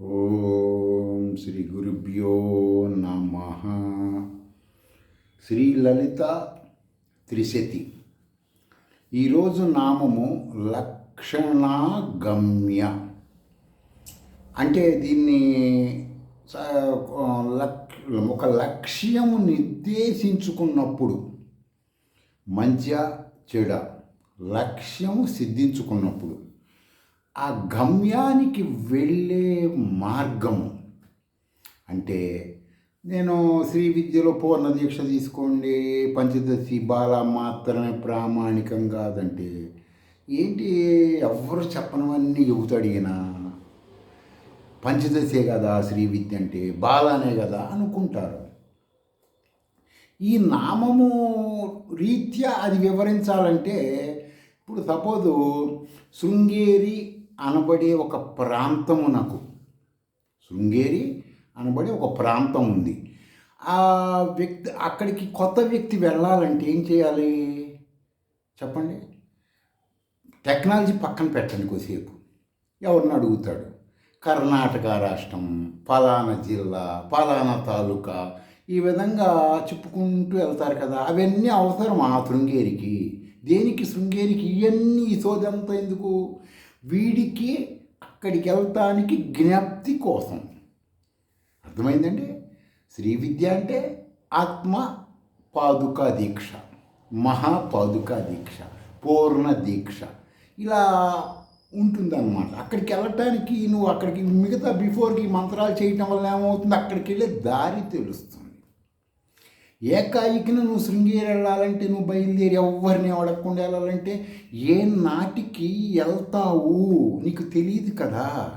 ఓం శ్రీ గురుభ్యో నమ. శ్రీ లలిత త్రిశతి. ఈరోజు నామము లక్షణాగమ్య. అంటే దీన్ని లక్- ఒక లక్ష్యము నిర్దేశించుకున్నప్పుడు మంచిగా చెడ లక్ష్యము సిద్ధించుకున్నప్పుడు. ఆ గమ్యానికి వెళ్ళే మార్గం అంటే నేను శ్రీ విద్యలో పూర్ణ దీక్ష తీసుకోండి పంచదశి బాల మాత్రమే ప్రామాణికం కాదంటే ఏంటి ఎవరు చెప్పనవన్నీ చెబుతాడు ఈయన పంచదశే కదా శ్రీ విద్య అంటే బాలానే కదా అనుకుంటారు. ఈ నామము రీత్యా అది వివరించాలంటే ఇప్పుడు సపోజు శృంగేరి అనబడే ఒక ప్రాంతము నాకు. శృంగేరి అనబడే ఒక ప్రాంతం ఉంది. ఆ వ్యక్తి అక్కడికి కొత్త వ్యక్తి వెళ్ళాలంటే ఏం చేయాలి? చెప్పండి. టెక్నాలజీ పక్కన పెట్టండి కొద్దిసేపు. ఎవరిని అడుగుతాడు? కర్ణాటక రాష్ట్రం పలానా జిల్లా పలానా తాలూకా ఈ విధంగా చెప్పుకుంటూ వెళ్తారు కదా. అవన్నీ అవసరం ఆ శృంగేరికి? దేనికి శృంగేరికి? ఇవన్నీ ఈ సోదంతా ఎందుకు? వీడికి అక్కడికి వెళ్తానికి జ్ఞప్తి కోసం. అర్థమైందండి? శ్రీ విద్య అంటే ఆత్మ పాదుకా దీక్ష మహాపాదుకా దీక్ష పూర్ణ దీక్ష. ఇలా ఉంటుందన్నమాట. అక్కడికి వెళ్ళటానికి నువ్వు అక్కడికి మిగతా బిఫోర్కి మంత్రాలు చేయటం వల్ల ఏమవుతుంది? అక్కడికి వెళ్ళే దారి తెలుస్తుంది. ఏకాయికిన నువ్వు శృంగేరి వెళ్ళాలంటే నువ్వు బయలుదేరి ఎవరిని అడగకుండా వెళ్ళాలంటే ఏ నాటికి వెళ్తావు? నీకు తెలియదు కదా.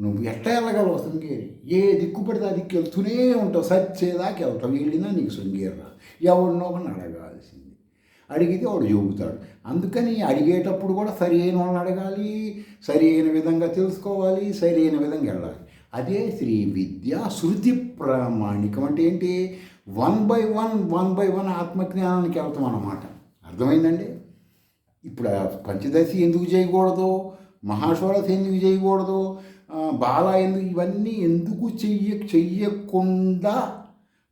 నువ్వు ఎట్లా వెళ్ళగలవు శృంగేరి? ఏ దిక్కు పడితే ఆ దిక్కు వెళ్తూనే ఉంటావు. సచ్చేదాకా వెళ్తావు. వెళ్ళినా నీకు శృంగేరి రా ఎవరినో ఒకరిని అడగాల్సింది. అడిగితే వాడు చెబుతాడు. అందుకని అడిగేటప్పుడు కూడా సరైన వాళ్ళని అడగాలి సరైన విధంగా తెలుసుకోవాలి సరైన విధంగా వెళ్ళాలి. అదే శ్రీ విద్య శృతి ప్రామాణికం అంటే ఏంటి? One by one one by one ఆత్మజ్ఞానానికి వెళ్తాం అన్నమాట. అర్థమైందండి? ఇప్పుడు పంచదశి ఎందుకు చేయకూడదు? మహాషోడశి ఎందుకు చేయకూడదు? బాల ఎందుకు ఇవన్నీ ఎందుకు చెయ్య చెయ్యకుండా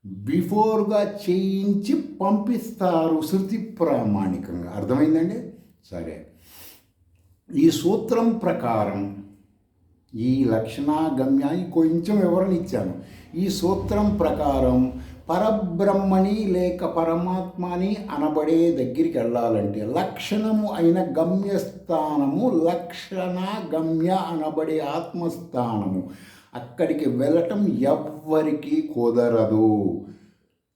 బిఫోర్గా చేయించి పంపిస్తారు శృతి ప్రామాణికంగా. అర్థమైందండి? సరే. ఈ సూత్రం ప్రకారం ఈ లక్షణాగమ్యాన్ని కొంచెం వివరణ ఇచ్చాను. ఈ సూత్రం ప్రకారం పరబ్రహ్మని లేక పరమాత్మని అనబడే దగ్గరికి వెళ్ళాలంటే లక్షణము అయిన గమ్యస్థానము లక్షణ గమ్య అనబడే ఆత్మస్థానము. అక్కడికి వెళ్ళటం ఎవ్వరికీ కుదరదు.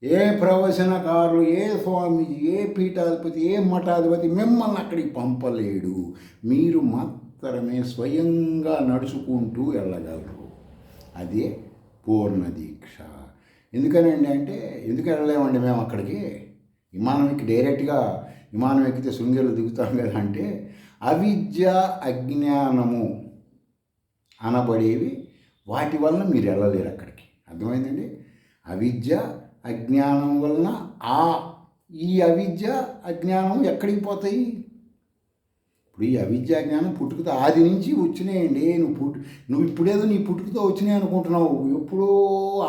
ఏ ప్రవచనకారులు ఏ స్వామీజీ ఏ పీఠాధిపతి ఏ మఠాధిపతి మిమ్మల్ని అక్కడికి పంపలేడు. మీరు మాత్రమే స్వయంగా నడుచుకుంటూ వెళ్ళగలరు. అదే పూర్ణ దీక్ష ఎందుకనండి అంటే ఎందుకు వెళ్ళలేమండి మేము అక్కడికి? విమానం ఎక్కి డైరెక్ట్గా విమానం ఎక్కితే శృంగేరులు దిగుతాం కదా అంటే అవిద్య అజ్ఞానము అనబడేవి వాటి వలన మీరు వెళ్ళలేరు అక్కడికి. అర్థమైందండి? అవిద్య అజ్ఞానం వలన ఆ ఈ అవిద్య అజ్ఞానం ఎక్కడికి పోతాయి? ఇప్పుడు ఈ అవిద్యా జ్ఞానం పుట్టుకతో ఆది నుంచి వచ్చినాయండి. నువ్వు పుట్టు నువ్వు ఇప్పుడేదో నీ పుట్టుకతో వచ్చినాయి అనుకుంటున్నావు. ఎప్పుడో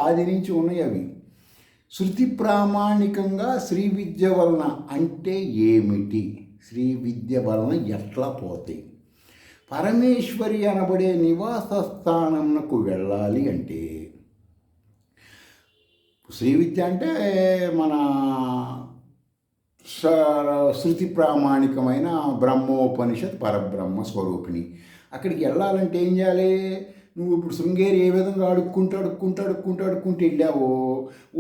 ఆది నుంచి ఉన్నాయి అవి. శృతి ప్రామాణికంగా శ్రీ విద్య వలన అంటే ఏమిటి? శ్రీ విద్య వలన ఎట్లా పోతాయి? పరమేశ్వరి అనబడే నివాస స్థానంకు వెళ్ళాలి అంటే శ్రీ విద్య అంటే మన శృతి ప్రామాణికమైన బ్రహ్మోపనిషత్ పరబ్రహ్మ స్వరూపిణి. అక్కడికి వెళ్ళాలంటే ఏం చేయాలి? నువ్వు ఇప్పుడు శృంగేరి ఏ విధంగా అడుక్కుంటూ అడుక్కుంటూ అడుక్కుంటూ అడుక్కుంటూ వెళ్ళావో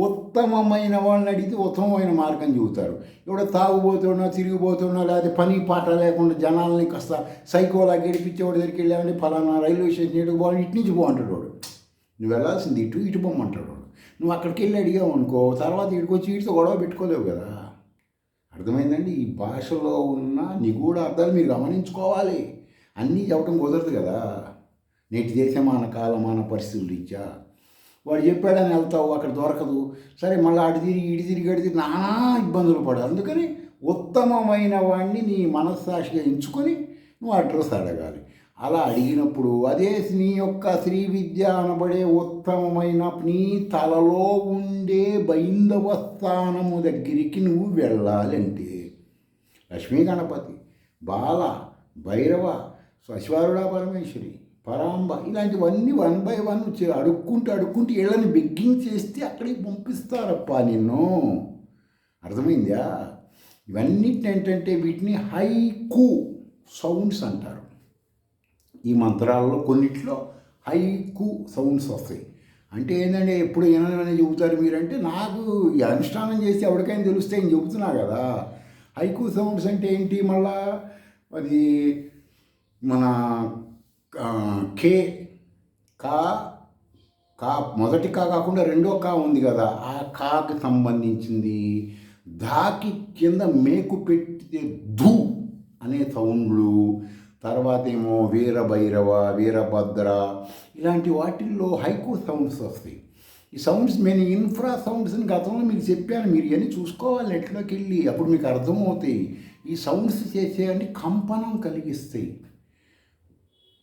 ఉత్తమమైన వాళ్ళని అడిగితే ఉత్తమమైన మార్గం చెబుతారు. ఇప్పుడు తాగుబోతున్నా తిరిగిపోతున్నా లేకపోతే పని పాట లేకుండా జనాలని కాస్త సైకోలా గడిపించేవాడి దగ్గరికి వెళ్ళామంటే ఫలానా రైల్వే స్టేషన్ ఇటు పోవాలి ఇటు నుంచి పోంటాడు వాడు. నువ్వు వెళ్ళాల్సింది ఇటు ఇటు పొమ్మంటాడు వాడు. నువ్వు అక్కడికి వెళ్ళి అడిగావు అనుకో తర్వాత ఇటుకొచ్చి వచ్చి వీటితో గొడవ పెట్టుకోలేవు కదా. అర్థమైందండి? ఈ భాషలో ఉన్న నిగూఢ అర్థాలు మీరు గమనించుకోవాలి. అన్నీ చెప్పడం కుదరదు కదా. నేటి దేశమాన కాలమాన పరిస్థితులు రీత్యా. వాడు చెప్పాడని వెళ్తావు అక్కడ దొరకదు. సరే మళ్ళీ అటు తిరిగి ఇటు తిరిగి అటు తిరిగి నానా ఇబ్బందులు పడాలి. అందుకని ఉత్తమమైన వాడిని నీ మనస్సాక్షిగా ఎంచుకొని నువ్వు అడ్రస్ అడగాలి. అలా అడిగినప్పుడు అదే నీ యొక్క శ్రీ విద్య అనబడే ఉత్తమమైన నీ తలలో ఉండే బైందవ స్థానము దగ్గరికి నువ్వు వెళ్ళాలంటే. లక్ష్మీ గణపతి బాల భైరవ అశ్వారుడా పరమేశ్వరి పరాంబ ఇలాంటివన్నీ వన్ బై వన్ అడుక్కుంటూ అడుక్కుంటూ వీళ్ళని బిగ్గించేస్తే అక్కడికి పంపిస్తారప్ప నిన్ను. అర్థమైందా? ఇవన్నిటి ఏంటంటే వీటిని హైకు సౌండ్స్ అంటారు. ఈ మంత్రాల్లో కొన్నిట్లో హైకు సౌండ్స్ వస్తాయి. అంటే ఏంటంటే ఎప్పుడు ఏమైనా చెబుతారు మీరంటే నాకు ఈ అనుష్ఠానం చేసి ఎవరికైనా తెలిస్తే నేను చెబుతున్నా కదా. హైకు సౌండ్స్ అంటే ఏంటి? మళ్ళా అది మన కే కా కా మొదటి కా కాకుండా రెండో కా ఉంది కదా. ఆ కాకి సంబంధించింది. దాకి కింద మేకు పెట్టితే ధూ అనే సౌండ్లు. తర్వాత ఏమో వీరభైరవ వీరభద్ర ఇలాంటి వాటిల్లో హైకో సౌండ్స్ వస్తాయి. ఈ సౌండ్స్ నేను ఇన్ఫ్రా సౌండ్స్ గతంలో మీకు చెప్పాను మీరు ఇవన్నీ చూసుకోవాలి నెట్లోకి వెళ్ళి అప్పుడు మీకు అర్థమవుతాయి. ఈ సౌండ్స్ చేసేవన్నీ కంపనం కలిగిస్తాయి.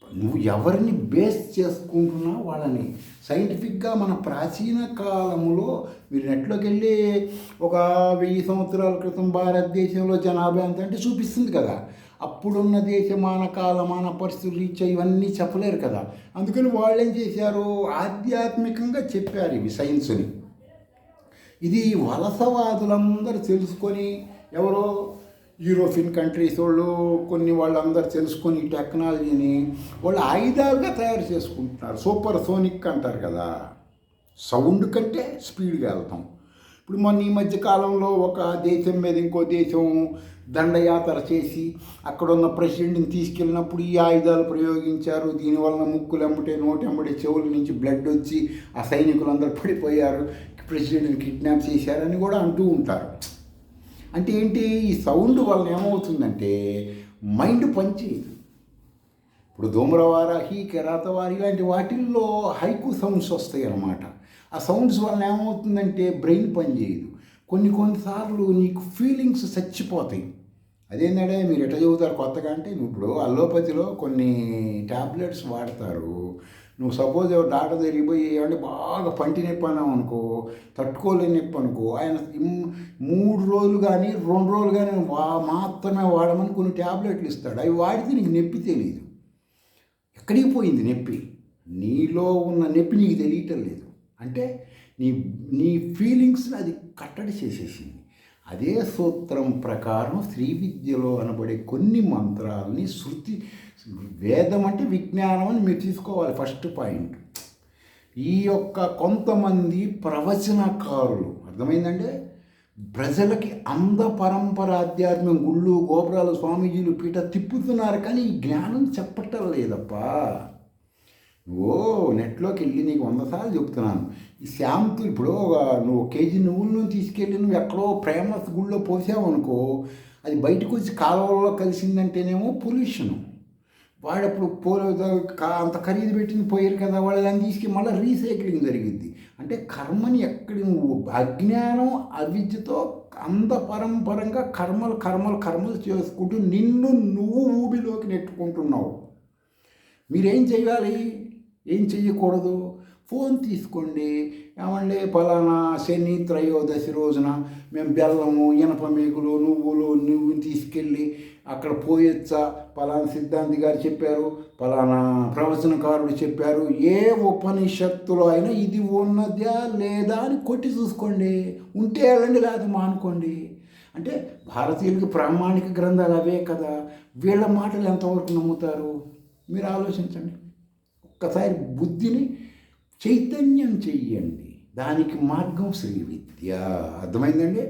నువ్వు ఎవరిని బేస్ చేసుకుంటున్నా వాళ్ళని. సైంటిఫిక్గా మన ప్రాచీన కాలంలో మీరు నెట్లోకి వెళ్ళి ఒక వెయ్యి సంవత్సరాల క్రితం భారతదేశంలో జనాభా ఎంత అంటే చూపిస్తుంది కదా. అప్పుడున్న దేశమాన కాలమాన పరిస్థితులు రీచ్ ఇవన్నీ చెప్పలేరు కదా. అందుకని వాళ్ళు ఏం చేశారు? ఆధ్యాత్మికంగా చెప్పారు ఇవి సైన్స్ని. ఇది వలసవాదులందరూ తెలుసుకొని ఎవరో యూరోపియన్ కంట్రీస్ వాళ్ళు కొన్ని వాళ్ళందరూ తెలుసుకొని ఈ టెక్నాలజీని వాళ్ళు ఆయుధాలుగా తయారు చేసుకుంటున్నారు. సూపర్ సోనిక్ అంటారు కదా. సౌండ్ కంటే స్పీడ్గా వెళ్తాం. ఇప్పుడు మొన్న ఈ మధ్య కాలంలో ఒక దేశం మీద ఇంకో దేశం దండయాత్ర చేసి అక్కడ ఉన్న ప్రెసిడెంట్ని తీసుకెళ్ళినప్పుడు ఈ ఆయుధాలు ప్రయోగించారు. దీనివలన ముక్కులు ఎమ్మటే నోటి ఎమ్మటే చెవుల నుంచి బ్లడ్ వచ్చి ఆ సైనికులందరూ పడిపోయారు. ప్రెసిడెంట్ని కిడ్నాప్ చేశారని కూడా అంటూ ఉంటారు. అంటే ఏంటి? ఈ సౌండ్ వలన ఏమవుతుందంటే మైండ్ పనిచేయదు. ఇప్పుడు ధూమ్రవారాహి కెరాతవారి ఇలాంటి వాటిల్లో హైకు సౌండ్స్ వస్తాయి అన్నమాట ఆ సౌండ్స్ వలన ఏమవుతుందంటే బ్రెయిన్ పనిచేయదు కొన్ని కొన్నిసార్లు నీకు ఫీలింగ్స్ చచ్చిపోతాయి. అదేంటంటే మీరు ఎట్లా చదువుతారు కొత్తగా అంటే నువ్వు ఇప్పుడు అల్లోపతిలో కొన్ని ట్యాబ్లెట్స్ వాడతారు. నువ్వు సపోజ్ డాక్టర్ దగ్గరికి పోయి ఏమంటే బాగా పంటి నొప్పి అన్నావు అనుకో తట్టుకోలేని నొప్పి అనుకో ఆయన మూడు రోజులు కానీ రెండు రోజులు కానీ వా మాత్రమే వాడమని కొన్ని ట్యాబ్లెట్లు ఇస్తాడు. అవి వాడితే నీకు నొప్పి తెలియదు ఎక్కడికి పోయింది నొప్పి? నీలో ఉన్న నొప్పి నీకు తెలియటం లేదు. అంటే నీ నీ ఫీలింగ్స్ని అది కట్టడి చేసేసింది. అదే సూత్రం ప్రకారం శ్రీ విద్యలో అనబడే కొన్ని మంత్రాలని శృతి వేదం అంటే విజ్ఞానం అని మీరు తీసుకోవాలి ఫస్ట్ పాయింట్. ఈ యొక్క కొంతమంది ప్రవచనకారులు అర్థమైందంటే ప్రజలకి అంద పరంపర ఆధ్యాత్మిక గుళ్ళు గోపురాలు స్వామీజీలు పీఠ తిప్పుతున్నారు కానీ ఈ జ్ఞానం చెప్పటం లేదప్పా. నెట్లోకి వెళ్ళి నీకు వంద సార్లు చెప్తున్నాను. ఈ శాంపుల్ ఇప్పుడు ఒక నువ్వు కేజీ నువ్వులను తీసుకెళ్ళి నువ్వు ఎక్కడో ప్రేమస్ గుళ్ళో పోసావనుకో అది బయటకు వచ్చి కాలువలో కలిసిందంటేనేమో పొల్యూషను. వాడప్పుడు పో కా- అంత ఖరీదు పెట్టింది పోయారు కదా వాళ్ళు దాన్ని తీసుకెళ్ళి మళ్ళీ రీసైక్లింగ్ జరిగింది. అంటే కర్మని ఎక్కడి నువ్వు అజ్ఞానం అవిద్యతో అంత పరంపరంగా కర్మలు కర్మలు కర్మలు చేసుకుంటూ నిన్ను నువ్వు ఊబిలోకి నెట్టుకుంటున్నావు. మీరేం చేయాలి ఏం చెయ్యకూడదు? ఫోన్ తీసుకోండి. ఏమండి పలానా శని త్రయోదశి రోజున మేము బెల్లము ఇనప మేకులు నువ్వులు నువ్వు తీసుకెళ్ళి అక్కడ పోయొచ్చా. పలానా సిద్ధాంతి గారు చెప్పారు పలానా ప్రవచనకారుడు చెప్పారు. ఏ ఉపనిషత్తులో అయినా ఇది ఉన్నదా లేదా అని కొట్టి చూసుకోండి. ఉంటే వెళ్ళండి లేదా మానుకోండి. అంటే భారతీయులకి ప్రామాణిక గ్రంథాలు అవే కదా. వీళ్ళ మాటలు ఎంతవరకు నమ్ముతారు? మీరు ఆలోచించండి. ఒక్కసారి బుద్ధిని చైతన్యం చెయ్యండి. దానికి మార్గం శ్రీ విద్య. అర్థమైందండి?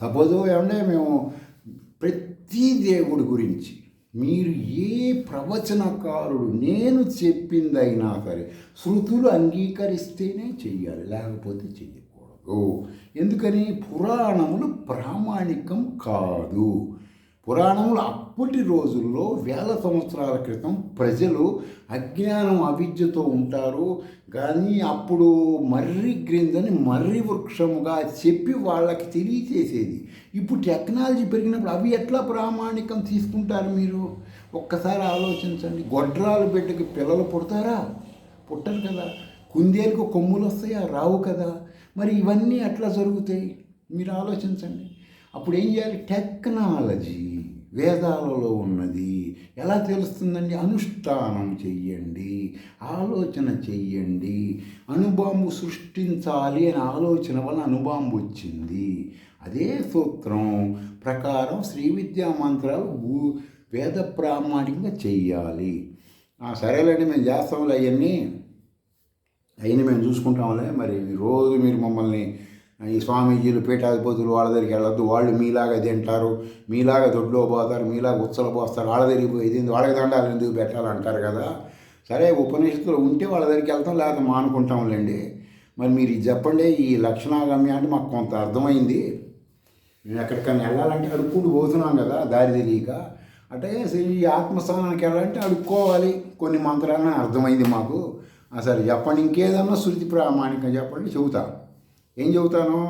సపోజ్ ఏమంటే మేము ప్రతి దేవుడి గురించి మీరు ఏ ప్రవచనకారుడు నేను చెప్పిందైనా సరే శృతులు అంగీకరిస్తేనే చెయ్యాలి లేకపోతే చెయ్యకూడదు. ఎందుకని? పురాణములు ప్రామాణికం కాదు. పురాణములు అప్పటి రోజుల్లో వేల సంవత్సరాల క్రితం ప్రజలు అజ్ఞానం అవిద్యతో ఉంటారు. కానీ అప్పుడు మర్రి గ్రిందని మర్రి వృక్షముగా చెప్పి వాళ్ళకి తెలియచేసేది. ఇప్పుడు టెక్నాలజీ పెరిగినప్పుడు అవి ఎట్లా ప్రామాణికం తీసుకుంటారు మీరు? ఒక్కసారి ఆలోచించండి. గొడ్రాలు బిడ్డకి పిల్లలు పుడతారా? పుట్టరు కదా. కుందేలకు కొమ్ములు వస్తాయా? రావు కదా. మరి ఇవన్నీ అట్లా జరుగుతాయి? మీరు ఆలోచించండి. అప్పుడు ఏం చేయాలి? టెక్నాలజీ. వేదాలలో ఉన్నది. ఎలా తెలుస్తుందండి? అనుష్ఠానం చెయ్యండి. ఆలోచన చెయ్యండి. అనుబాంబు సృష్టించాలి అనే ఆలోచన వల్ల అనుబాంబు వచ్చింది. అదే సూత్రం ప్రకారం శ్రీ విద్యా మంత్రాలు భూ- వేద ప్రామాణికంగా చెయ్యాలి. ఆ, సరేలేండి మేము చేస్తాంలే అవన్నీ. అవన్నీ మేము చూసుకుంటాంలే. మరి రోజు మీరు మమ్మల్ని ఈ స్వామీజీలు పీఠాధిపతులు వాళ్ళ దగ్గరికి వెళ్ళొద్దు. వాళ్ళు మీలాగా తింటారు మీలాగా దొడ్లో పోతారు మీలాగా ఉత్సలు పోస్తారు. వాళ్ళ దగ్గరికి పోయి వాళ్ళకి దండాలు ఎందుకు పెట్టాలంటారు కదా? సరే ఉపనిషత్తులు ఉంటే వాళ్ళ దగ్గరికి వెళ్తాం లేకపోతే మానుకుంటాంలేండి మరి మీరు ఇది చెప్పండి ఈ లక్షణాగమ్య అంటే మాకు కొంత అర్థమైంది. మేము ఎక్కడికైనా వెళ్ళాలంటే అడుక్కుంటూ పోతున్నాం కదా దారి తెలియక. అంటే ఈ ఆత్మస్థానానికి వెళ్ళాలంటే అడుక్కోవాలి. కొన్ని మంత్రాలని అర్థమైంది మాకు. ఆ సరే చెప్పండి ఇంకేదన్నా శృతి ప్రామాణికం చెప్పండి చెబుతా. ఏం చెబుతాను?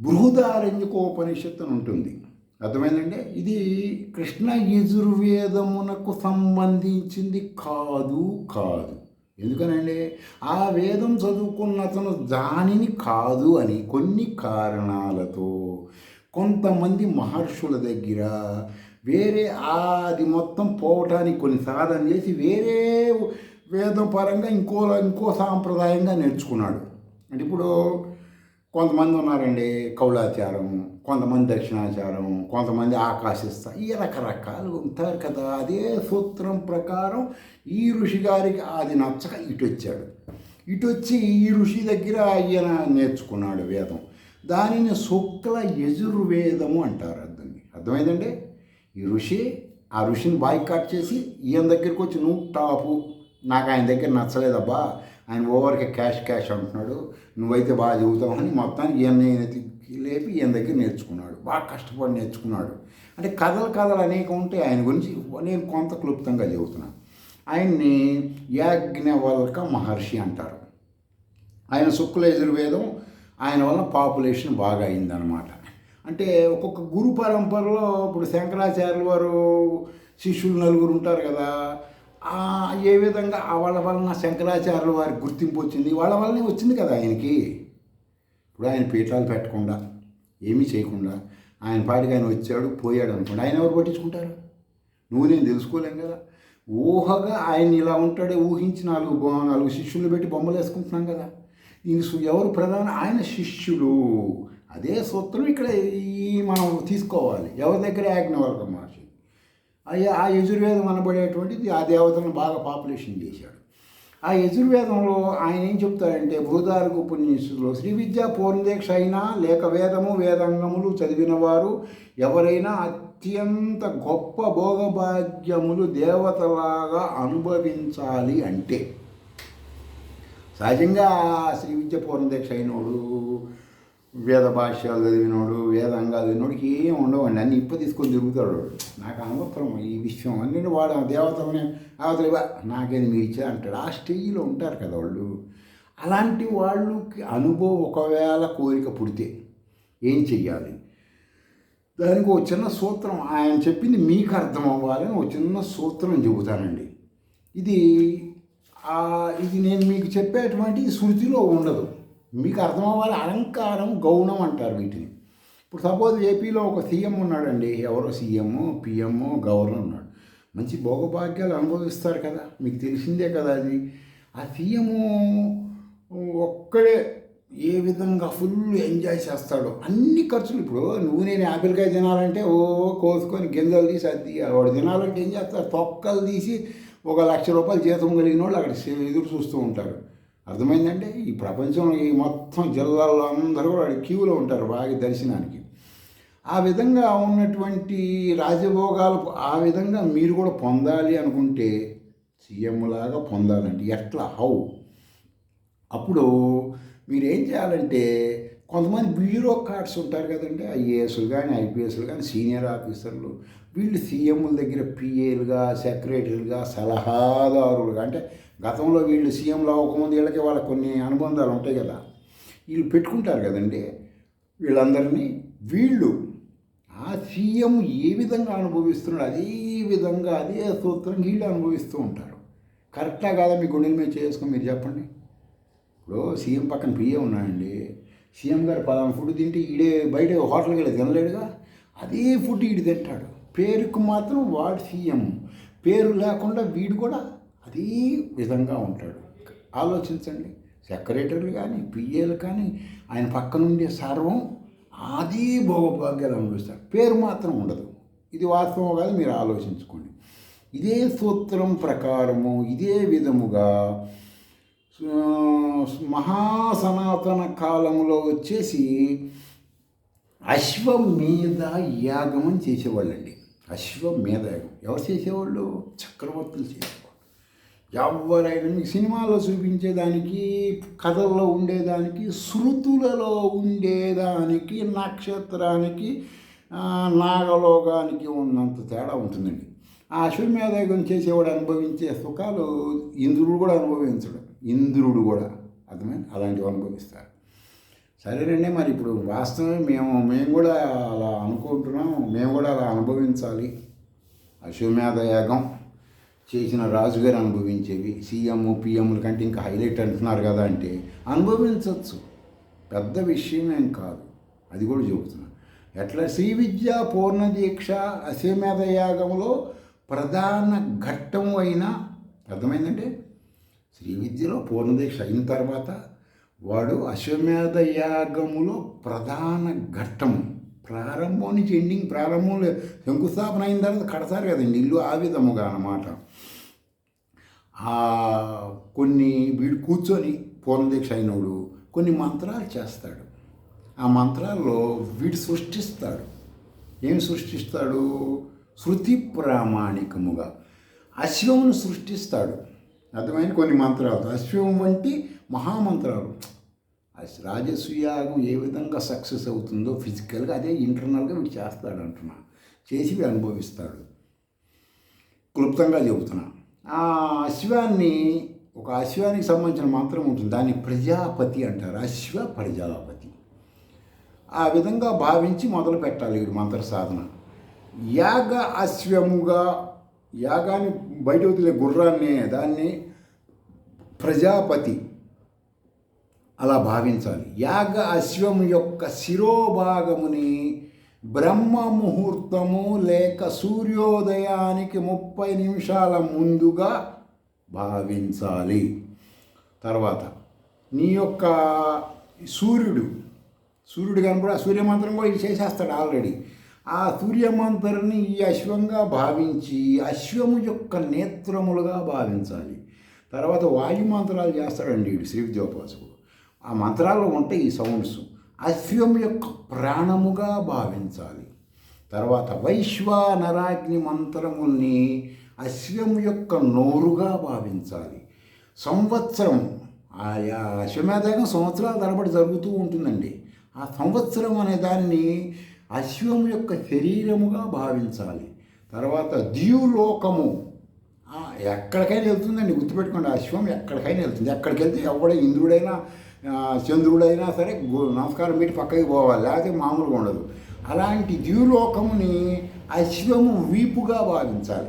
బృహదారణ్యకోపనిషత్తు అని ఉంటుంది అర్థమైందంటే ఇది కృష్ణ యజుర్వేదమునకు సంబంధించింది కాదు కాదు. ఎందుకనండి? ఆ వేదం చదువుకున్న అతను దానిని కాదు అని కొన్ని కారణాలతో కొంతమంది మహర్షుల దగ్గర వేరే అది మొత్తం పోవటానికి కొన్ని సాధన చేసి వేరే వేదం పరంగా ఇంకో ఇంకో సాంప్రదాయంగా నేర్చుకున్నాడు. అంటే ఇప్పుడు కొంతమంది ఉన్నారండి కౌలాచారం కొంతమంది దక్షిణాచారం కొంతమంది ఆకాశిస్త ఈ రకరకాలు ఉంటారు కదా. అదే సూత్రం ప్రకారం ఈ ఋషి గారికి అది నచ్చక ఇటు వచ్చాడు. ఇటు వచ్చి ఈ ఋషి దగ్గర ఈయన నేర్చుకున్నాడు వేదం. దానిని శుక్ల యజుర్వేదము అంటారు అర్థం అర్థమైందండి? ఈ ఋషి ఆ ఋషిని బాయ్కాట్ చేసి ఈయన దగ్గరికి వచ్చి నువ్వు టాపు నాకు ఆయన దగ్గర నచ్చలేదబ్బా ఆయన ఓవర్గా క్యాష్ క్యాష్ అంటున్నాడు. నువ్వైతే బాగా చెబుతావు అని మొత్తానికి ఈయన లేపి ఈయన దగ్గర నేర్చుకున్నాడు. బాగా కష్టపడి నేర్చుకున్నాడు. అంటే కథలు కథలు అనేక ఉంటాయి ఆయన గురించి నేను కొంత క్లుప్తంగా చెబుతున్నాను. ఆయన్ని యాజ్ఞవల్క మహర్షి అంటారు. ఆయన శుక్ల యజుర్వేదం ఆయన వల్ల పాపులేషన్ బాగా అయిందనమాట అంటే ఒక్కొక్క గురు పరంపరలో ఇప్పుడు శంకరాచార్యుల వారు శిష్యులు నలుగురు ఉంటారు కదా ఏ విధంగా వాళ్ళ వలన శంకరాచార్యుల వారికి గుర్తింపు వచ్చింది? వాళ్ళ వల్లనే వచ్చింది కదా ఆయనకి. ఇప్పుడు ఆయన పీఠాలు పెట్టకుండా ఏమీ చేయకుండా ఆయన పాటికి ఆయన వచ్చాడు పోయాడు అనుకోండి ఆయన ఎవరు పట్టించుకుంటారు? నువ్వు నేను తెలుసుకోలేం కదా. ఊహగా ఆయన ఇలా ఉంటాడే ఊహించి నాలుగు నాలుగు శిష్యులు పెట్టి బొమ్మలు వేసుకుంటున్నాం కదా. దీని సు- ఎవరు ప్రధాన? ఆయన శిష్యులు. అదే సూత్రం ఇక్కడ ఈ మనం తీసుకోవాలి. ఎవరి దగ్గర యాజ్ఞవల్క మహర్షి? ఆ యజుర్వేదం అనబడేటువంటిది ఆ దేవతను బాగా పాపులేషన్ చేశాడు. ఆ యజుర్వేదంలో ఆయన ఏం చెప్తారంటే బృహదారకు ఉపన్యాసంలో శ్రీ విద్య పూర్ణదీక్ష అయినా లేక వేదము వేదాంగములు చదివిన వారు ఎవరైనా అత్యంత గొప్ప భోగభాగ్యములు దేవతలాగా అనుభవించాలి అంటే. సహజంగా శ్రీ విద్య పూర్ణదీక్ష అయినోడు వేద భాష్యాలు చదివినోడు వేదాంగాలు చదివినోడికి ఏం ఉండవండి. అన్ని ఇప్ప తీసుకొని తిరుగుతాడు నాకు అనవసరం ఈ విషయం. అన్నీ వాడు దేవతలనే అవతల నాకేది మీరు ఇచ్చా అంటాడు. ఆ స్టేజ్లో ఉంటారు కదా వాళ్ళు. అలాంటి వాళ్ళకి అనుభవం ఒకవేళ కోరిక పుడితే ఏం చెయ్యాలి? దానికి ఒక చిన్న సూత్రం ఆయన చెప్పింది మీకు అర్థం అవ్వాలని ఒక చిన్న సూత్రం చెబుతానండి. ఇది ఇది నేను మీకు చెప్పేటువంటి శృతిలో ఉండదు. మీకు అర్థం అవ్వాలి అలంకారం గౌణం అంటారు వీటిని. ఇప్పుడు సపోజ్ ఏపీలో ఒక సీఎం ఉన్నాడండి. ఎవరో సీఎం పిఎం గవర్నర్ ఉన్నాడు. మంచి భోగభాగ్యాలు అనుభవిస్తారు కదా. మీకు తెలిసిందే కదా అది. ఆ సీఎము ఒక్కడే ఏ విధంగా ఫుల్ ఎంజాయ్ చేస్తాడో. అన్ని ఖర్చులు ఇప్పుడు నువ్వు నేను యాపిల్కాయ తినాలంటే ఓ కోసుకొని గింజలు తీసి అది వాడు తినాలంటే ఏం చేస్తారు? తొక్కలు తీసి ఒక లక్ష రూపాయలు జీతం కలిగిన వాళ్ళు అక్కడ ఎదురు చూస్తూ ఉంటారు. అర్థమైందంటే ఈ ప్రపంచంలో ఈ మొత్తం జిల్లాల్లో అందరూ కూడా క్యూలో ఉంటారు బాగా దర్శనానికి. ఆ విధంగా ఉన్నటువంటి రాజభోగాలు ఆ విధంగా మీరు కూడా పొందాలి అనుకుంటే సీఎం లాగా పొందాలంటే ఎట్లా? హౌ? అప్పుడు మీరు ఏం చేయాలంటే కొంతమంది బ్యూరోక్రాట్స్ ఉంటారు కదండి ఐఏఎస్లు కానీ ఐపీఎస్లు కానీ సీనియర్ ఆఫీసర్లు. వీళ్ళు సీఎంల దగ్గర పిఏలుగా సెక్రటరీలుగా సలహాదారులుగా అంటే గతంలో వీళ్ళు సీఎంలో అవ్వకముందు వీళ్ళకి వాళ్ళకి కొన్ని అనుబంధాలు ఉంటాయి కదా. వీళ్ళు పెట్టుకుంటారు కదండి. వీళ్ళందరినీ వీళ్ళు ఆ సీఎం ఏ విధంగా అనుభవిస్తున్నాడు అదే విధంగా అదే సూత్రం వీళ్ళు అనుభవిస్తూ ఉంటారు. కరెక్టా కాదా మీ గుండెల మీద చేసుకొని మీరు చెప్పండి. ఇప్పుడు సీఎం పక్కన పిఏ ఉన్నాడండి. సీఎం గారు పలానా ఫుడ్ తింటే ఈడే బయట హోటల్కి వెళ్ళి తినలేడుగా? అదే ఫుడ్ ఈడు తింటాడు. పేరుకు మాత్రం వాడు సీఎం. పేరు లేకుండా వీడు కూడా అదే విధంగా ఉంటాడు. ఆలోచించండి. సెక్రటరీలు కానీ పిఏలు కానీ ఆయన పక్కనుండే సర్వం ఆది భోగభాగ్యాలు అనుభవిస్తారు. పేరు మాత్రం ఉండదు. ఇది వాస్తవం కాదు మీరు ఆలోచించుకోండి. ఇదే సూత్రం ప్రకారము ఇదే విధముగా మహాసనాతన కాలంలో వచ్చేసి అశ్వమేధ యాగం అని చేసేవాళ్ళండి. అశ్వమేధ యాగం. ఎవరు చేసేవాళ్ళు? చక్రవర్తులు చేసేవాళ్ళు. ఎవరైనా మీకు సినిమాలో చూపించేదానికి కథల్లో ఉండేదానికి శృతులలో ఉండేదానికి నక్షత్రానికి నాగలోకానికి ఉన్నంత తేడా ఉంటుందండి. ఆ అశ్వమేధయాగం చేసేవాడు అనుభవించే సుఖాలు ఇంద్రుడు కూడా అనుభవించడు. ఇంద్రుడు కూడా అర్థమైంది? అలాంటివి అనుభవిస్తారు. సరేనండి మరి ఇప్పుడు వాస్తవమే మేము మేము కూడా అలా అనుకుంటున్నాం. మేము కూడా అలా అనుభవించాలి. అశ్వమేధ యాగం. చేసిన రాజుగారు అనుభవించేవి. సీఎం పిఎంల కంటే ఇంకా హైలైట్ అంటున్నారు కదా అంటే అనుభవించవచ్చు పెద్ద విషయం ఏం కాదు. అది కూడా చెబుతున్నా. ఎట్లా శ్రీ విద్య పూర్ణ దీక్ష అశ్వమేధ యాగంలో ప్రధాన ఘట్టం అయిన అర్థమైందంటే శ్రీ విద్యలో పూర్ణ దీక్ష అయిన తర్వాత వాడు అశ్వమేధ యాగములో ప్రధాన ఘట్టము. ప్రారంభం నుంచి ఎండింగ్ ప్రారంభంలో శంకుస్థాపన అయిన తర్వాత కడతారు కదండి. ఇల్లు ఆ విధముగా అన్నమాట. కొన్ని వీడు కూర్చొని పూర్ణదీక్ష అయినోడు కొన్ని మంత్రాలు చేస్తాడు. ఆ మంత్రాల్లో వీడు సృష్టిస్తాడు. ఏం సృష్టిస్తాడు? శృతి ప్రామాణికముగా. అశ్వమును సృష్టిస్తాడు. అర్థమైన కొన్ని మంత్రాలు. అశ్వం వంటి మహామంత్రాలు. రాజసూయాగం ఏ విధంగా సక్సెస్ అవుతుందో ఫిజికల్గా అదే ఇంటర్నల్గా వీడు చేస్తాడు అంటున్నా చేసి అనుభవిస్తాడు. క్లుప్తంగా చెబుతున్నా. ఆ అశ్వాన్ని ఒక అశ్వానికి సంబంధించిన మంత్రం ఉంటుంది. దాన్ని ప్రజాపతి అంటారు. అశ్వ ప్రజాపతి. ఆ విధంగా భావించి మొదలు పెట్టాలి వీడు మంత్ర సాధన. యాగ అశ్వముగా యాగాన్ని బయట వదిలే గుర్రాన్ని దాన్ని ప్రజాపతి అలా భావించాలి. యాగ అశ్వం యొక్క శిరోభాగముని బ్రహ్మ ముహూర్తము లేక సూర్యోదయానికి ముప్పై నిమిషాల ముందుగా భావించాలి. తర్వాత నీ యొక్క సూర్యుడు సూర్యుడు కనపడ సూర్యమంత్రం కూడా ఇది చేసేస్తాడు ఆల్రెడీ. ఆ సూర్యమంత్రాన్ని ఈ అశ్వంగా భావించి అశ్వము యొక్క నేత్రములుగా భావించాలి. తర్వాత వాయు మంత్రాలు చేస్తాడండి వీడు శ్రీ విద్యోపాసకుడు ఆ మంత్రాల్లో ఉంటాయి ఈ సౌండ్స్. అశ్వం యొక్క ప్రాణముగా భావించాలి. తర్వాత వైశ్వానరాగ్ని మంత్రముల్ని అశ్వం యొక్క నోరుగా భావించాలి. సంవత్సరం ఆయా అశ్వమేధం సంవత్సరాల తరబడి జరుగుతూ ఉంటుందండి. ఆ సంవత్సరం అనే దాన్ని అశ్వం యొక్క శరీరముగా భావించాలి. తర్వాత ద్యూలోకము. ఎక్కడికైనా వెళ్తుందండి గుర్తుపెట్టుకోండి అశ్వం ఎక్కడికైనా వెళ్తుంది. ఎక్కడికి వెళ్తే ఎవడ ఇంద్రుడైనా చంద్రుడైనా సరే నమస్కారం పెట్టి పక్కకి పోవాలి లేకపోతే మామూలుగా ఉండదు. అలాంటి ద్యూలోకముని అశ్వము వీపుగా భావించాలి.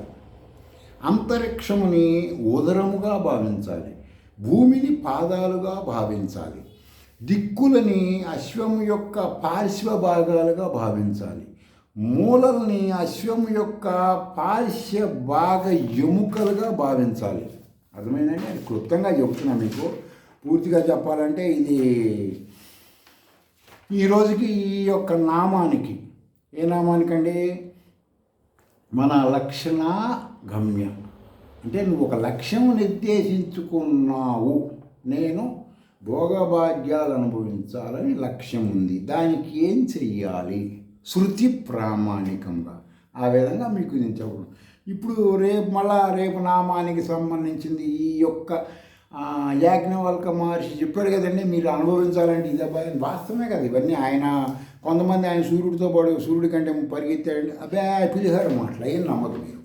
అంతరిక్షముని ఉదరముగా భావించాలి. భూమిని పాదాలుగా భావించాలి. దిక్కులని అశ్వము యొక్క పార్శ్వ భాగాలుగా భావించాలి. మూలల్ని అశ్వము యొక్క పార్శ్వ భాగ ఎముకలుగా భావించాలి. అర్థమైందండి? అది క్లుప్తంగా చెప్తున్నా మీకు. పూర్తిగా చెప్పాలంటే ఇది ఈ రోజుకి ఈ యొక్క నామానికి ఏ నామానికండి? మన లక్షణ గమ్య అంటే నువ్వు ఒక లక్ష్యం నిర్దేశించుకున్నావు. నేను భోగభాగ్యాలు అనుభవించాలని లక్ష్యం ఉంది. దానికి ఏం చెయ్యాలి? శృతి ప్రామాణికంగా. ఆ విధంగా మీకు నేను చెప్పడం ఇప్పుడు రేపు మళ్ళా రేపు నామానికి సంబంధించింది ఈ యొక్క యాజ్ఞవల్క మహర్షి చెప్పాడు కదండి మీరు అనుభవించాలంటే ఇది అబ్బాయి వాస్తవమే కదా ఇవన్నీ ఆయన కొంతమంది ఆయన సూర్యుడితో పాటు సూర్యుడి కంటే పరిగెత్తాడు అబ్బే పులిహార మాటలు ఏం నమ్మదు మీరు.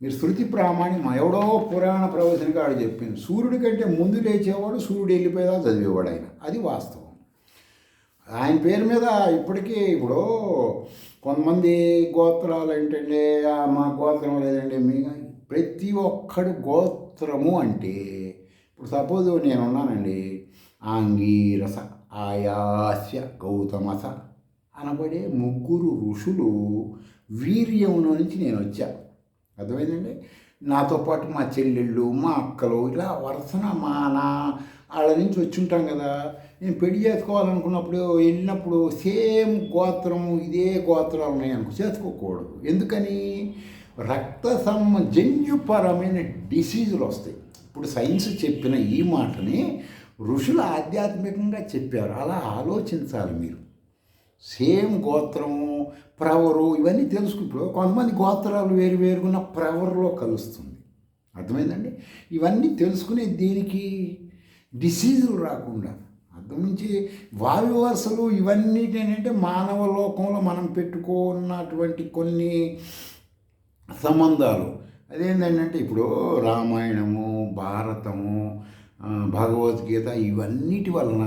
మీరు శృతి ప్రామాణిక ఎవడో పురాణ ప్రవచనకాడు చెప్పింది సూర్యుడి కంటే ముందు లేచేవాడు సూర్యుడు వెళ్ళిపోయేదా చదివేవాడు ఆయన. అది వాస్తవం. ఆయన పేరు మీద ఇప్పటికీ ఇప్పుడు కొంతమంది గోత్రాలు ఏంటంటే "ఆ, మా గోత్రం లేదండి మీ ప్రతి ఒక్కడు గోత్రము అంటే ఇప్పుడు సపోజ్ నేను ఉన్నానండి ఆంగీరస ఆయాస్య గౌతమస అనబడే ముగ్గురు ఋషులు వీర్యములో నుంచి నేను వచ్చా అర్థమైందండి? నాతో పాటు మా చెల్లెళ్ళు మా అక్కలు ఇలా వరుసన మా నా వాళ్ళ నుంచి వచ్చి ఉంటాం కదా. నేను పెళ్ళి చేసుకోవాలనుకున్నప్పుడు వెళ్ళినప్పుడు సేమ్ గోత్రము ఇదే గోత్రాలు ఉన్నాయనుకో చేసుకోకూడదు. ఎందుకని? రక్త సమ జన్యుపరమైన డిసీజులు వస్తాయి. ఇప్పుడు సైన్స్ చెప్పిన ఈ మాటని ఋషులు ఆధ్యాత్మికంగా చెప్పారు. అలా ఆలోచించాలి మీరు. సేమ్ గోత్రము ప్రవరు ఇవన్నీ తెలుసుకు. ఇప్పుడు కొంతమంది గోత్రాలు వేరు వేరుగున్న ప్రవర్లో కలుస్తుంది. అర్థమైందండి? ఇవన్నీ తెలుసుకునే దీనికి డిసీజులు రాకుండా. అర్థమించి వాయు వరుసలు ఇవన్నీ ఏంటంటే మానవ లోకంలో మనం పెట్టుకున్నటువంటి కొన్ని సంబంధాలు. అదేంటంటే ఇప్పుడు రామాయణము భారతము భగవద్గీత ఇవన్నిటి వలన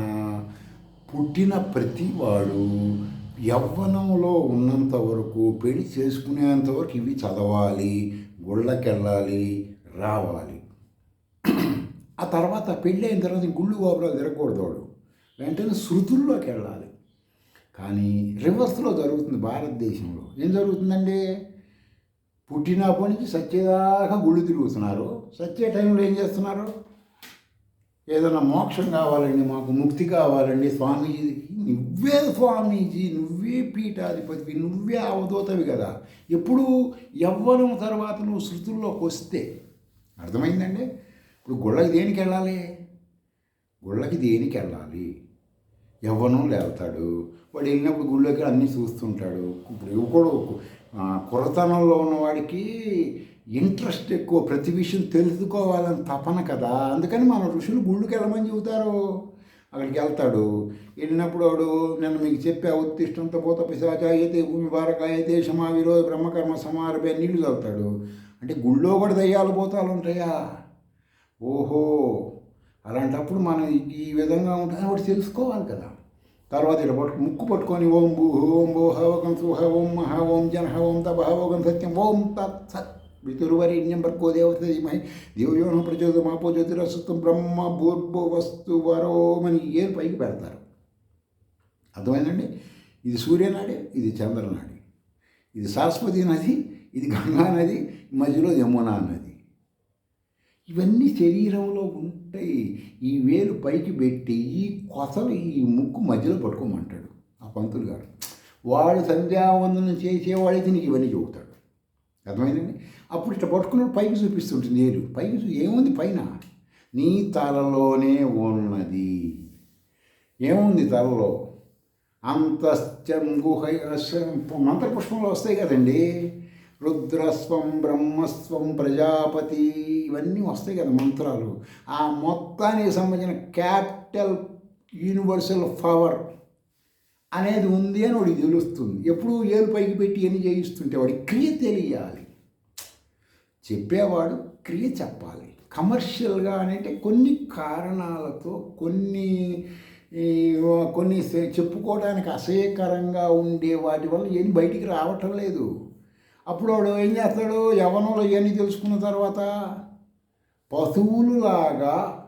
పుట్టిన ప్రతి వాడు యవ్వనంలో ఉన్నంత వరకు పెళ్ళి చేసుకునేంత వరకు ఇవి చదవాలి గుళ్ళకెళ్ళాలి రావాలి. ఆ తర్వాత పెళ్ళి అయిన తర్వాత గుళ్ళు గోపురాలు తిరగకూడదు వాడు. వెంటనే శృతుల్లోకి వెళ్ళాలి కానీ రివర్స్లో జరుగుతుంది భారతదేశంలో. ఏం జరుగుతుందండి? పుట్టినప్పటి నుంచి సత్యదాకా గుళ్ళు తిరుగుతున్నారు. సత్య టైంలో ఏం చేస్తున్నారు? ఏదైనా మోక్షం కావాలండి మాకు ముక్తి కావాలండి స్వామీజీ నువ్వే స్వామీజీ నువ్వే పీఠాధిపతివి నువ్వే అవధూతవి కదా. ఎప్పుడు యవ్వనం తర్వాత నువ్వు శృతుల్లోకి వస్తే అర్థమైందండి? ఇప్పుడు గుళ్ళకి దేనికి వెళ్ళాలి? గుళ్ళకి దేనికి వెళ్ళాలి? యవ్వనం లేవుతాడు వాడు వెళ్ళినప్పుడు గుళ్ళోకి అన్నీ చూస్తుంటాడు. ఇప్పుడు యువకుడు కుర్రతనంలో ఉన్నవాడికి ఇంట్రెస్ట్ ఎక్కువ ప్రతి విషయం తెలుసుకోవాలని తపన కదా. అందుకని మన ఋషులు గుళ్ళకి వెళ్ళమని చెబుతారు. అక్కడికి వెళ్తాడు. వెళ్ళినప్పుడు వాడు నేను మీకు చెప్పే ఉత్తిష్టంతో పోత పిశాచ అయితే భూమి భారక అయితే క్షమా విరోధ బ్రహ్మకర్మ సమారభే నీళ్ళు చదువుతాడు అంటే గుళ్ళో కూడా దయ్యాలు పోతాలు ఉంటాయా? ఓహో! అలాంటప్పుడు మనం ఈ విధంగా ఉంటుందని వాడు తెలుసుకోవాలి కదా. తర్వాత ఇట్లా పట్టు ముక్కు పట్టుకొని ఓం భూ ఓం భో ఓం సుహ ఓం మహ ఓం జన ఓం తప ఓం సత్యం ఓం తత్ సత్. వితుర్వరీణ్యం భర్గో దేవత ధీమహి. దేవయోన ప్రచోదమాపో జ్యోతిరస్తం బ్రహ్మ భూర్భు వస్తు వరోమని ఏరు పైకి పెడతారు. అర్థమైందండి? ఇది సూర్యనాడి ఇది చంద్రనాడే. ఇది సరస్వతి నది ఇది గంగా నది మధ్యలో యమునా నది. ఇవన్నీ శరీరంలో ఉంటాయి ఈ వేలు పైకి పెట్టి ఈ కొసలు ఈ ముక్కు మధ్యలో పట్టుకోమంటాడు ఆ పంతులు గారు. వాడు సంధ్యావందనం చేసేవాడైతే నీకు ఇవన్నీ చెబుతాడు. అర్థమైందండి? అప్పుడు ఇట్లా పట్టుకున్నప్పుడు పైకి చూపిస్తుంటుంది నేరు పైకి చూ ఏముంది పైన? నీ తలలోనే ఉన్నది. ఏముంది తలలో? అంతశ్చం గుహ మంత్రపుష్పంలో వస్తాయి కదండి. రుద్రస్వం బ్రహ్మస్వం ప్రజాపతి ఇవన్నీ వస్తాయి కదా మంత్రాలు. ఆ మొత్తానికి సంబంధించిన క్యాపిటల్ యూనివర్సల్ పవర్ అనేది ఉంది అని వాడికి తెలుస్తుంది. ఎప్పుడు ఏలు పైకి పెట్టి ఎన్ని చేయిస్తుంటే వాడి క్రియ తెలియాలి. చెప్పేవాడు క్రియ చెప్పాలి. కమర్షియల్గా అంటే కొన్ని కారణాలతో కొన్ని కొన్ని చెప్పుకోవడానికి అసహ్యకరంగా ఉండే వాటి వల్ల ఏం బయటికి రావటం లేదు. అప్పుడు వాడు ఏం చేస్తాడు? యవనంలో ఇవన్నీ తెలుసుకున్న తర్వాత పశువులులాగా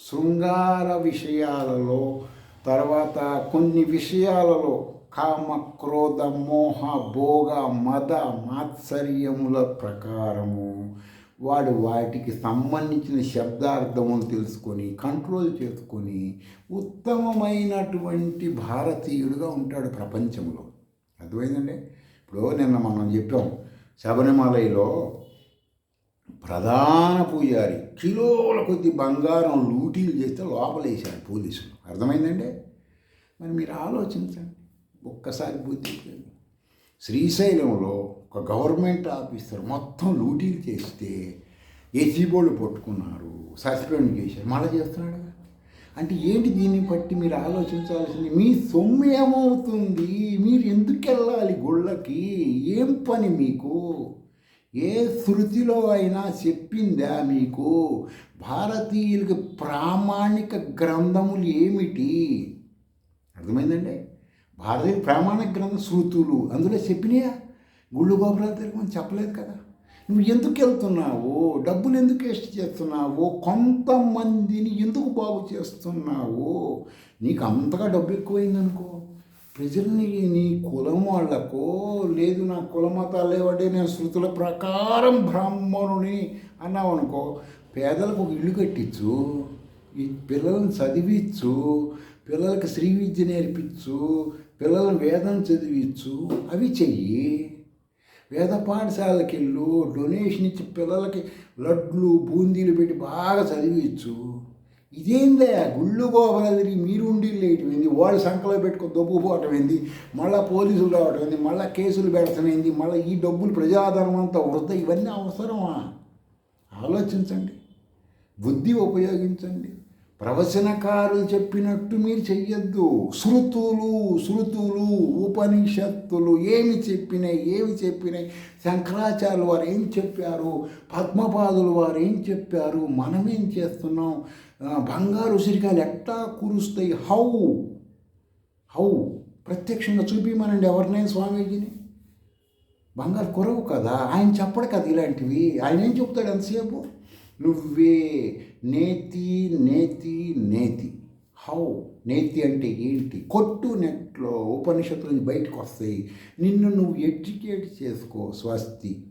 శృంగార విషయాలలో తర్వాత కొన్ని విషయాలలో కామ క్రోధ మోహ భోగ మద మాత్సర్యముల ప్రకారము వాడు వాటికి సంబంధించిన శబ్దార్థములు తెలుసుకొని కంట్రోల్ చేసుకొని ఉత్తమమైనటువంటి భారతీయుడిగా ఉంటాడు ప్రపంచంలో. అర్థమైందండి? ఇప్పుడు నిన్న మనం చెప్పాం. శబరిమలైలో ప్రధాన పూజారి కిలోల కొద్ది బంగారం లూటీలు చేస్తే లోపలేశారు పోలీసులు. అర్థమైందండి? మరి మీరు ఆలోచించండి. ఒక్కసారి బుద్ధి లేదు. శ్రీశైలంలో ఒక గవర్నమెంట్ ఆఫీసర్ మొత్తం లూటీలు చేస్తే ఏసీ బోర్డు పట్టుకున్నారు సస్పెండ్ చేశారు. మళ్ళీ చేస్తున్నాడు? అంటే ఏంటి దీన్ని బట్టి మీరు ఆలోచించాల్సింది? మీ సొమ్ము ఏమవుతుంది? మీరు ఎందుకు వెళ్ళాలి గుళ్ళకి? ఏం పని మీకు? ఏ శృతిలో అయినా చెప్పిందా మీకు? భారతీయులకి ప్రామాణిక గ్రంథములు ఏమిటి? అర్థమైందండి? భారతీయ ప్రామాణిక గ్రంథ శృతులు అందులో చెప్పినాయా? గుళ్ళు గోపురాలు తిరగమని చెప్పలేదు కదా? నువ్వు ఎందుకు వెళ్తున్నావు? డబ్బులు ఎందుకు వేస్ట్ చేస్తున్నావు? కొంతమందిని ఎందుకు బాగు చేస్తున్నావు? నీకు అంతగా డబ్బు ఎక్కువైందనుకో. ప్రజల్ని నీ కులం వాళ్ళకో లేదు నా కుల మతాలు లేవంటే నేను శృతుల ప్రకారం బ్రాహ్మణుని అన్నావు అనుకో పేదలకు ఒక ఇల్లు కట్టించు ఈ పిల్లలను చదివించు పిల్లలకి శ్రీ విద్య నేర్పించు పిల్లలను వేదం చదివించు అవి చెయ్యి. వేద పాఠశాలకి వెళ్ళు డొనేషన్ ఇచ్చి పిల్లలకి లడ్లు బూందీలు పెట్టి బాగా చదివించు ఇదేందే? గుళ్ళు గోపురాలు తిరిగి మీరు ఉండి లేయటం ఏంది వాళ్ళు సంకలో పెట్టుకొని దొబ్బుపోవటం ఏంది? మళ్ళీ పోలీసులు రావటం ఏంది? మళ్ళీ కేసులు పెడతామేంది మళ్ళీ ఈ డబ్బులు ప్రజాధనం అంతా వృద్ధ ఇవన్నీ అవసరమా? ఆలోచించండి. బుద్ధి ఉపయోగించండి. ప్రవచనకారులు చెప్పినట్టు మీరు చెయ్యొద్దు. శృతులు శృతులు ఉపనిషత్తులు ఏమి చెప్పినాయి ఏమి చెప్పినాయి? శంకరాచార్యులు వారు ఏం చెప్పారు? పద్మపాదులు వారు ఏం చెప్పారు? మనం ఏం చేస్తున్నాం? బంగారు ఉసిరికాయలు ఎట్టా కురుస్తాయి? హౌ? హౌ? ప్రత్యక్షంగా చూపిమనండి ఎవరినైనా స్వామీజీని. బంగారు కురవు కదా? ఆయన చెప్పడు కదా ఇలాంటివి? ఆయన ఏం చెప్తాడు ఎంతసేపు నువ్వే. నేతి నేతి నేతి. హౌ? నేతి అంటే ఏంటి? కొట్టు నెట్లో ఉపనిషత్తు నుంచి బయటకు వస్తాయి నిన్ను నువ్వు ఎడ్యుకేట్ చేసుకో స్వస్తి.